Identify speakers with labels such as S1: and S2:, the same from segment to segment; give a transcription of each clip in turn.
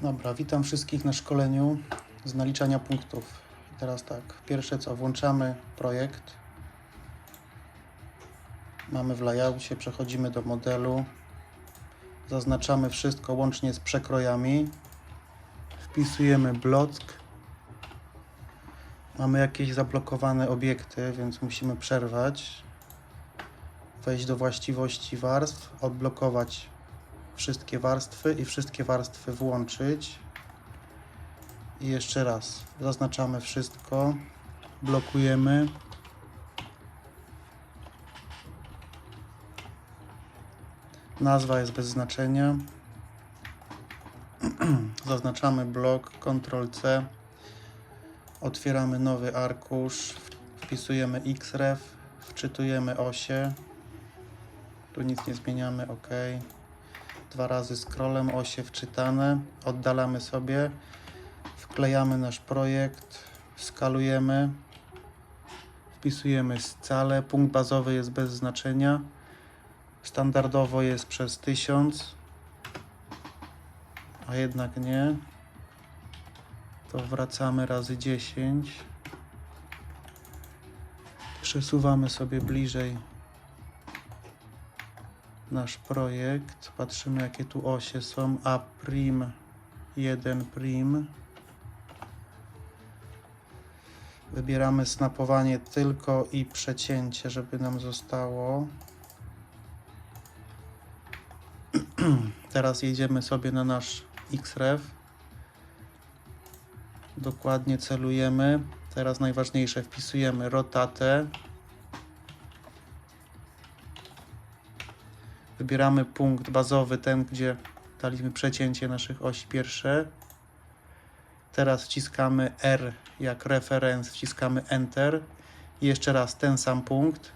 S1: Dobra, witam wszystkich na szkoleniu z naliczania punktów. I teraz tak, pierwsze co, włączamy projekt. Mamy w layoutie, przechodzimy do modelu. Zaznaczamy wszystko łącznie z przekrojami. Wpisujemy block. Mamy jakieś zablokowane obiekty, więc musimy przerwać. Wejść do właściwości warstw, odblokować wszystkie warstwy i wszystkie warstwy włączyć. I jeszcze raz zaznaczamy wszystko, blokujemy. Nazwa jest bez znaczenia. Zaznaczamy blok, Ctrl C. Otwieramy nowy arkusz, wpisujemy xref, wczytujemy osie. Tu nic nie zmieniamy, OK dwa razy scrollem osie wczytane, oddalamy sobie, wklejamy nasz projekt, skalujemy, wpisujemy scalę, punkt bazowy jest bez znaczenia, standardowo jest przez 1000, a jednak nie, to wracamy razy 10, przesuwamy sobie bliżej nasz projekt. Patrzymy jakie tu osie są. A prim 1 prim. Wybieramy snapowanie tylko i przecięcie, żeby nam zostało. Teraz jedziemy sobie na nasz xref. Dokładnie celujemy. Teraz najważniejsze wpisujemy rotatę. Wybieramy punkt bazowy, ten gdzie daliśmy przecięcie naszych osi pierwsze. Teraz wciskamy R jak referenc, wciskamy Enter. I jeszcze raz ten sam punkt.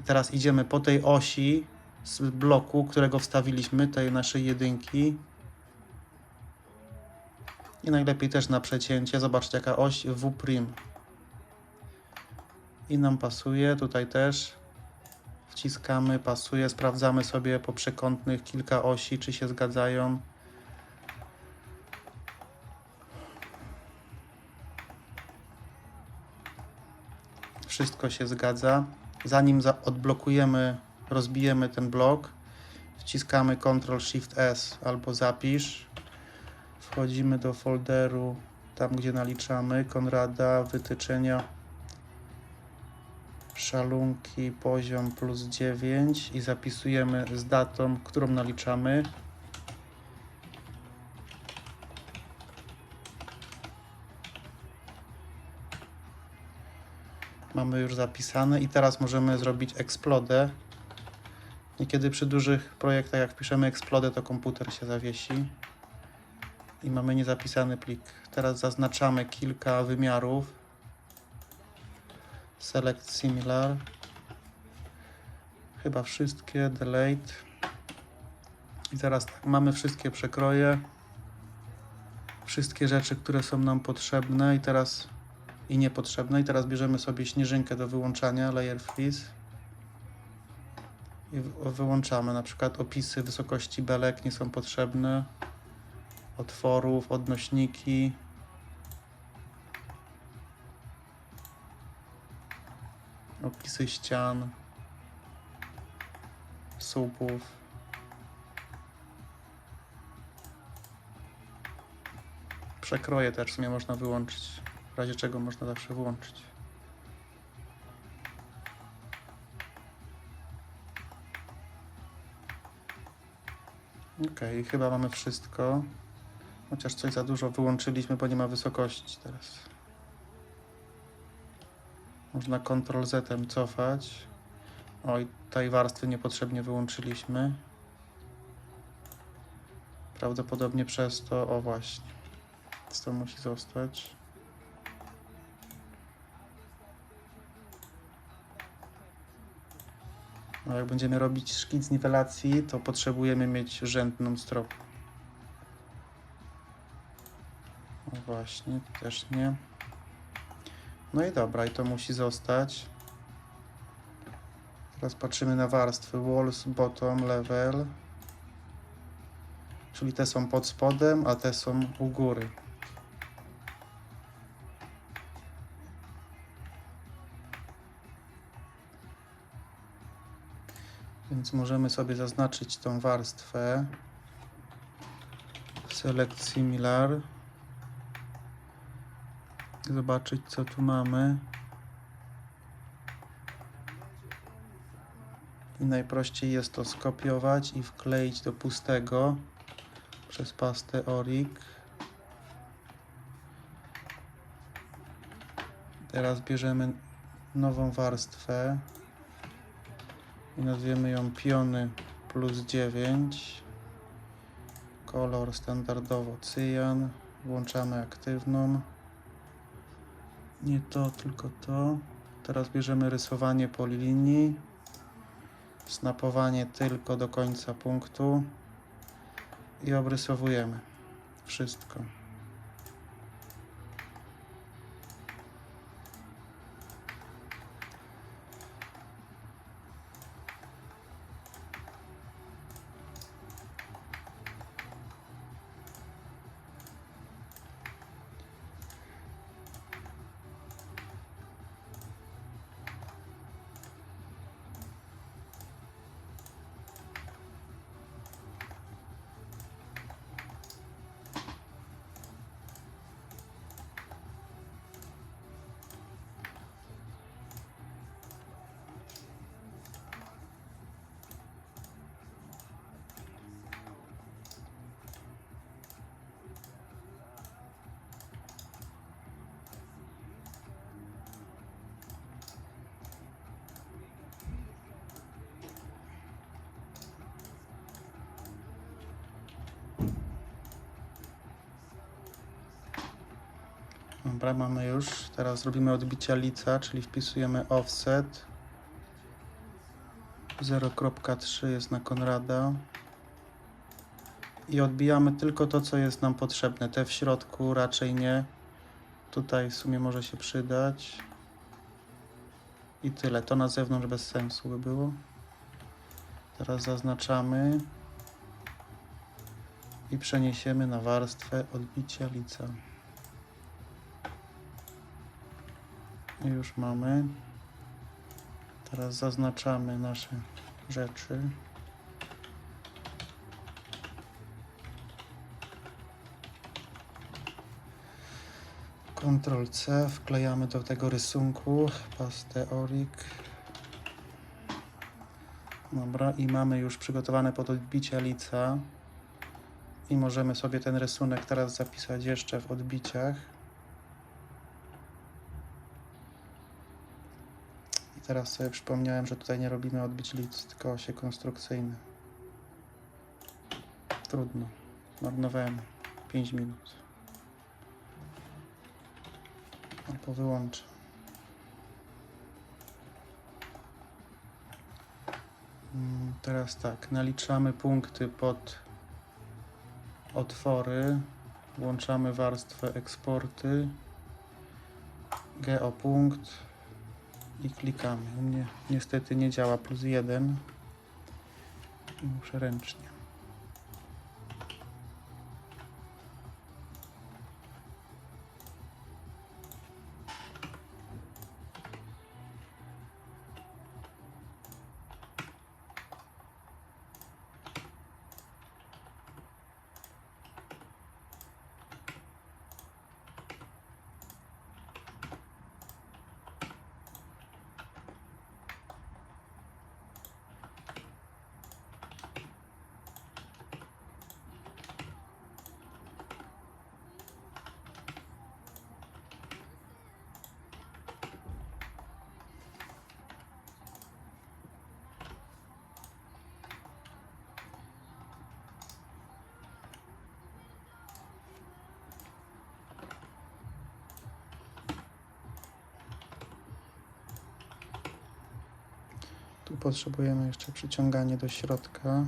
S1: I teraz idziemy po tej osi z bloku, którego wstawiliśmy, tej naszej jedynki. I najlepiej też na przecięcie. Zobaczcie jaka oś W'. I nam pasuje, tutaj też. Wciskamy, pasuje, sprawdzamy sobie po przekątnych kilka osi, czy się zgadzają. Wszystko się zgadza. Zanim za odblokujemy, rozbijemy ten blok, wciskamy Ctrl Shift S albo zapisz. Wchodzimy do folderu, tam gdzie naliczamy, Konrada, wytyczenia szalunki poziom plus 9 i zapisujemy z datą, którą naliczamy. Mamy już zapisane i teraz możemy zrobić eksplodę. Niekiedy przy dużych projektach, jak wpiszemy eksplodę, to komputer się zawiesi i mamy niezapisany plik. Teraz zaznaczamy kilka wymiarów select similar. Chyba wszystkie delete. I teraz tak, mamy wszystkie przekroje. Wszystkie rzeczy, które są nam potrzebne i teraz i niepotrzebne. I teraz bierzemy sobie śnieżynkę do wyłączania layer freeze. I wy- wyłączamy na przykład opisy wysokości belek nie są potrzebne. Otworów, odnośniki opisy ścian, słupów. Przekroje też w sumie można wyłączyć, w razie czego można zawsze włączyć. Ok, chyba mamy wszystko. Chociaż coś za dużo wyłączyliśmy, bo nie ma wysokości teraz. Można Ctrl Z cofać. Oj, tej warstwy niepotrzebnie wyłączyliśmy. Prawdopodobnie przez to, o właśnie. To musi zostać. No jak będziemy robić szkic niwelacji, to potrzebujemy mieć rzędną stropę. O właśnie, też nie. No i dobra, i to musi zostać. Teraz patrzymy na warstwy walls, bottom, level. Czyli te są pod spodem, a te są u góry. Więc możemy sobie zaznaczyć tą warstwę. Select similar. Zobaczyć co tu mamy. I najprościej jest to skopiować i wkleić do pustego przez pastę Orik. Teraz bierzemy nową warstwę i nazwiemy ją piony plus 9. Kolor standardowo cyjan. Włączamy aktywną. Nie to, tylko to. Teraz bierzemy rysowanie polilinii. Snapowanie tylko do końca punktu. I obrysowujemy wszystko. Dobra, mamy już. Teraz robimy odbicia lica, czyli wpisujemy offset. 0.3 jest na Konrada. I odbijamy tylko to, co jest nam potrzebne. Te w środku raczej nie. Tutaj w sumie może się przydać. I tyle. To na zewnątrz bez sensu by było. Teraz zaznaczamy. I przeniesiemy na warstwę odbicia lica. Już mamy. Teraz zaznaczamy nasze rzeczy. Ctrl C, wklejamy do tego rysunku pastę. Dobra, i mamy już przygotowane pod odbicia lica. I możemy sobie ten rysunek teraz zapisać jeszcze w odbiciach. Teraz sobie przypomniałem, że tutaj nie robimy odbić lic, tylko osie konstrukcyjne. Trudno. Marnowałem 5 minut. Albo wyłączę. Mm, Teraz tak, naliczamy punkty pod otwory. Włączamy warstwę eksporty. Geopunkt i klikamy. U mnie niestety nie działa plus jeden. I muszę ręcznie. Potrzebujemy jeszcze przyciąganie do środka.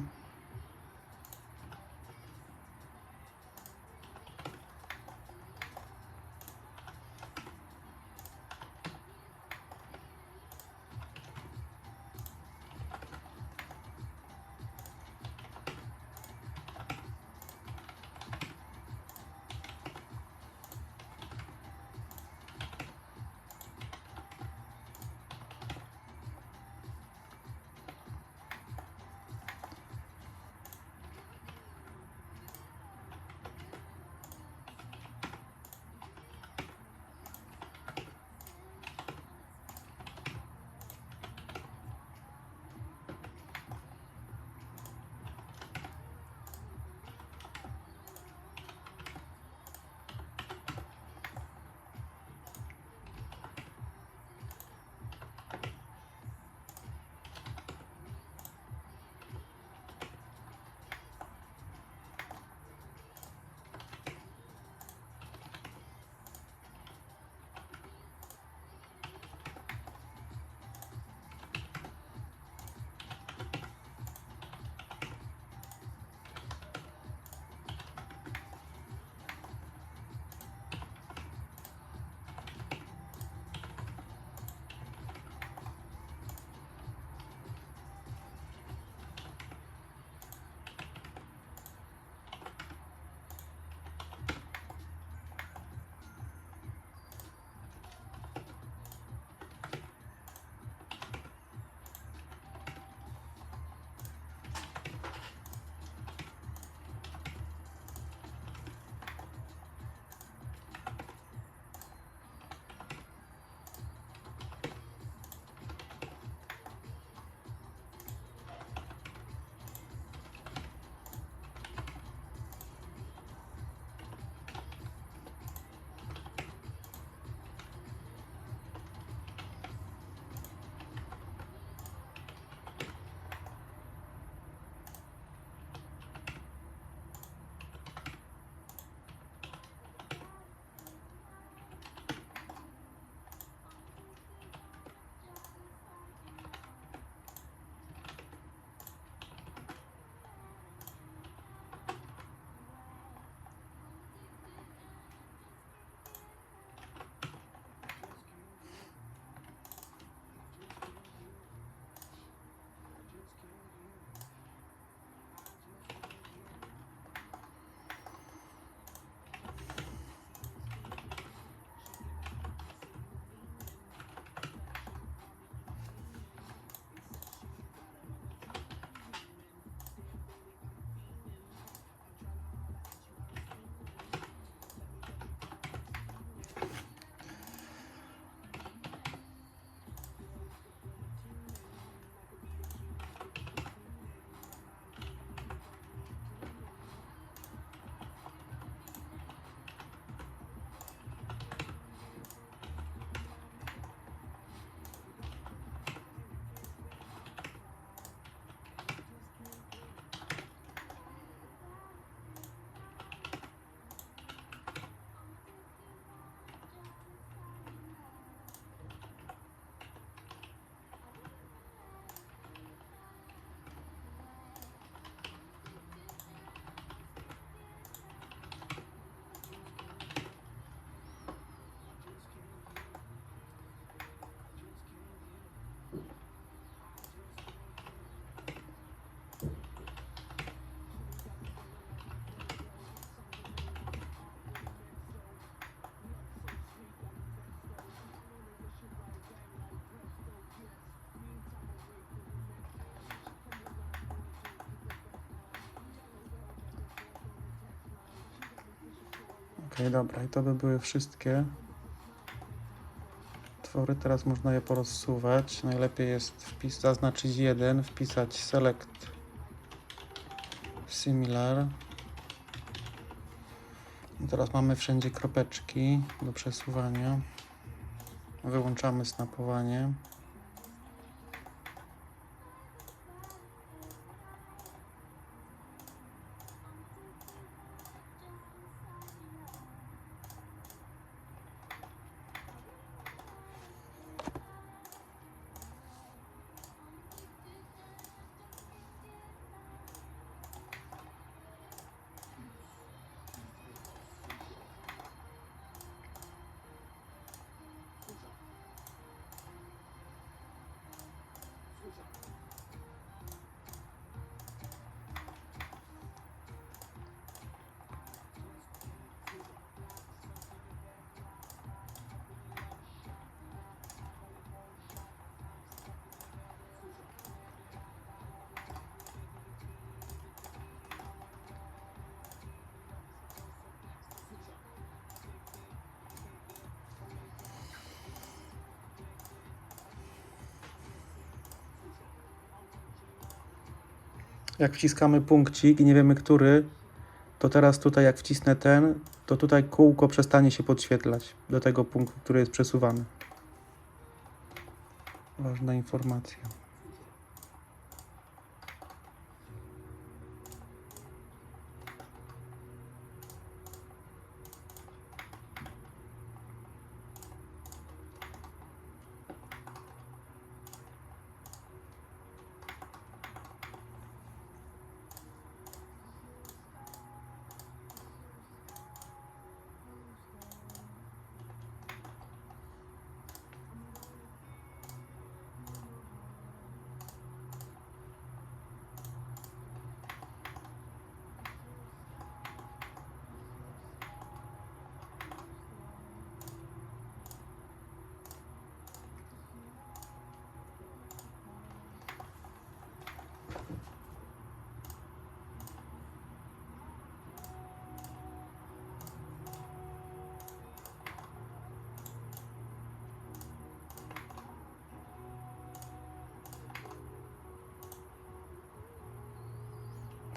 S1: Dobra, i to by były wszystkie twory. Teraz można je porozsuwać. Najlepiej jest wpis, zaznaczyć jeden, wpisać select similar. I teraz mamy wszędzie kropeczki do przesuwania. Wyłączamy snapowanie. Jak wciskamy punkcik i nie wiemy który, to teraz tutaj jak wcisnę ten, to tutaj kółko przestanie się podświetlać do tego punktu, który jest przesuwany. Ważna informacja.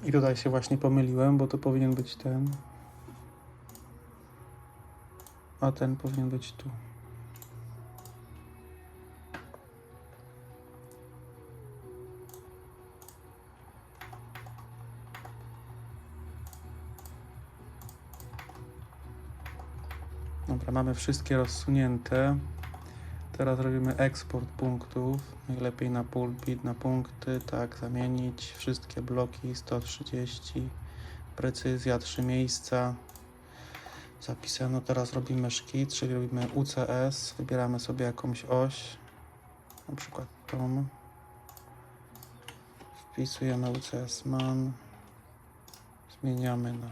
S1: I tutaj się właśnie pomyliłem, bo to powinien być ten. A ten powinien być tu. Dobra, mamy wszystkie rozsunięte. Teraz robimy eksport punktów. Najlepiej na pulpit, na punkty. Tak, zamienić wszystkie bloki 130. Precyzja 3 miejsca. Zapisano. Teraz robimy szkic, czyli robimy UCS. Wybieramy sobie jakąś oś. Na przykład tą. Wpisujemy UCS man. Zmieniamy na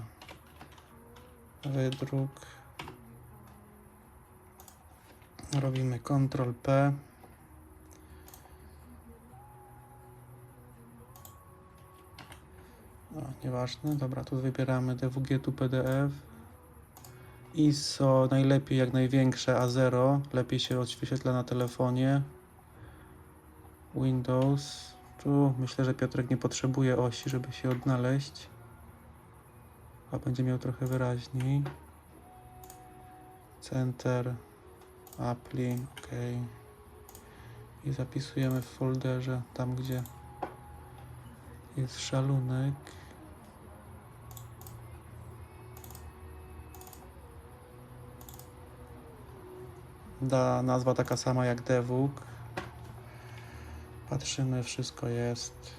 S1: wydruk. Robimy Ctrl P. O, nieważne. Dobra, tu wybieramy DWG tu PDF. ISO najlepiej jak największe A0. Lepiej się odświetla na telefonie. Windows. Tu myślę, że Piotrek nie potrzebuje osi, żeby się odnaleźć. A będzie miał trochę wyraźniej. Center. Appli, ok. I zapisujemy w folderze tam, gdzie jest szalunek. Da nazwa taka sama jak dewuk. Patrzymy, wszystko jest.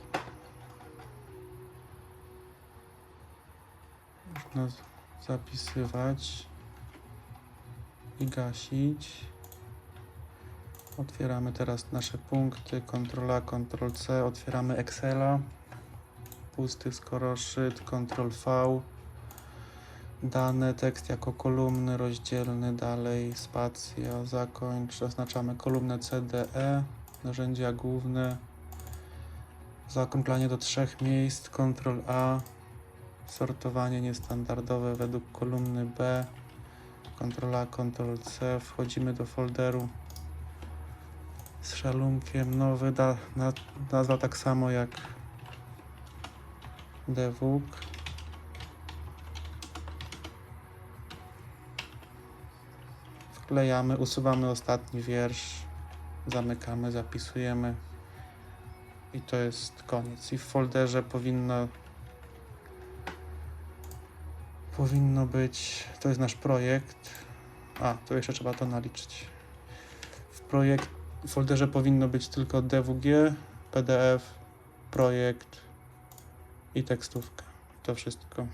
S1: Można zapisywać i gasić. Otwieramy teraz nasze punkty, Ctrl A, Ctrl C, otwieramy Excela, pusty skoroszyt, Ctrl V, dane, tekst jako kolumny, rozdzielny, dalej, spacja, zakończ, oznaczamy kolumnę CDE, narzędzia główne, zaokrąglanie do trzech miejsc, Ctrl A, sortowanie niestandardowe według kolumny B, Ctrl A, Ctrl C, wchodzimy do folderu z szalunkiem, nowy, da, na, nazwa tak samo jak debug. Wklejamy, usuwamy ostatni wiersz, zamykamy, zapisujemy i to jest koniec. I w folderze powinno powinno być, to jest nasz projekt. A, to jeszcze trzeba to naliczyć. W projekt, w folderze powinno być tylko DWG, PDF, projekt i tekstówka. To wszystko.